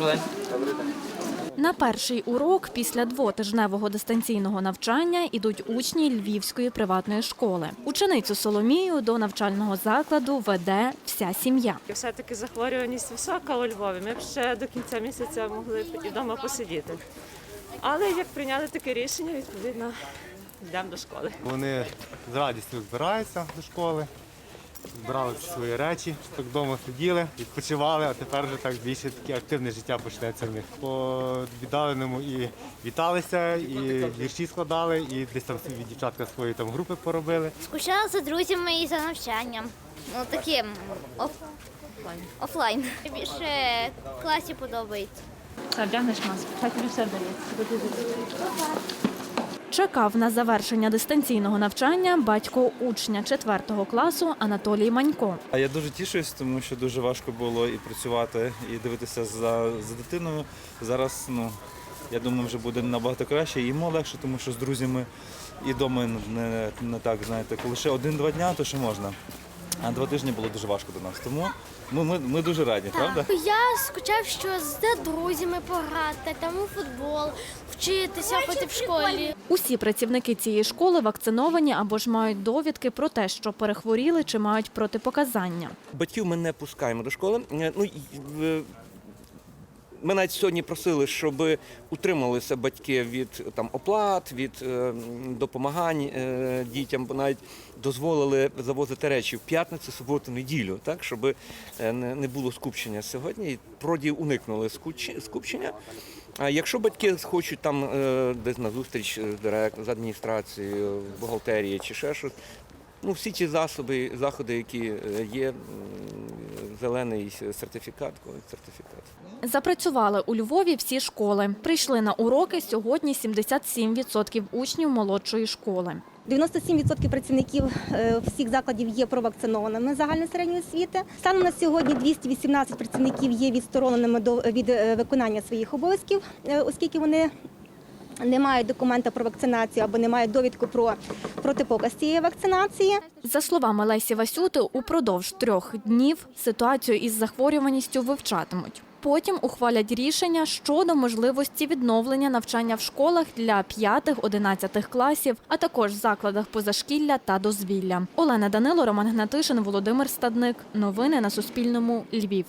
Добрий день. На перший урок після двотижневого дистанційного навчання ідуть учні Львівської приватної школи. Ученицю Соломію до навчального закладу веде вся сім'я. Все-таки захворюваність висока у Львові. Ми б ще до кінця місяця могли б і вдома посидіти. Але як прийняли таке рішення, відповідно йдемо до школи. Вони з радістю збираються до школи, збирали всі свої речі, так вдома сиділи, відпочивали, а тепер вже так більше таке активне життя почнеться в них. По віддаленому і віталися, і вірші складали, і десь там собі дівчатка свої там групи поробили. Скучала за друзями і за навчанням. Ну таким оф... офлайн. Більше класі подобається. Вдягнеш маску, хай тобі все вдається. Чекав на завершення дистанційного навчання батько учня 4 класу Анатолій Манько. А я дуже тішусь, тому що дуже важко було і працювати, і дивитися за, за дитиною. Зараз, ну, я думаю, вже буде набагато краще. Йому легше, тому що з друзями і вдома не, не так, знаєте, коли ще один-два дня, то ще можна. А два тижні було дуже важко до нас. Тому ми, ми, ми дуже раді, правда? Я скучав, що з друзями пограти, там у футбол, вчитися, ходити в школі. Усі працівники цієї школи вакциновані або ж мають довідки про те, що перехворіли чи мають протипоказання. Батьків ми не пускаємо до школи. Е, Ну, ми навіть сьогодні просили, щоб утрималися батьки від там оплат, від е, допомагань е, дітям, бо навіть дозволили завозити речі в п'ятницю, суботу, неділю, так щоб е, не, не було скупчення сьогодні. І Проді уникнули скупчення. А якщо батьки хочуть там е, десь на зустріч з директ з адміністрацією, бухгалтерії чи ще щось, ну всі ті засоби, заходи, які е, є, зелений сертифікат, ковід-сертифікат. Запрацювали у Львові всі школи. Прийшли на уроки сьогодні 77% учнів молодшої школи. 97% працівників е, всіх закладів є провакцинованими загальної середньої освіти. Станом на сьогодні 218 працівників є відстороненими до від е, виконання своїх обов'язків, оскільки вони не мають документа про вакцинацію або не мають довідку про протипоказ цієї вакцинації. За словами Лесі Васюти, упродовж трьох днів ситуацію із захворюваністю вивчатимуть. Потім ухвалять рішення щодо можливості відновлення навчання в школах для 5-11 класів, а також закладах позашкілля та дозвілля. Олена Данило, Роман Гнатишин, Володимир Стадник. Новини на Суспільному. Львів.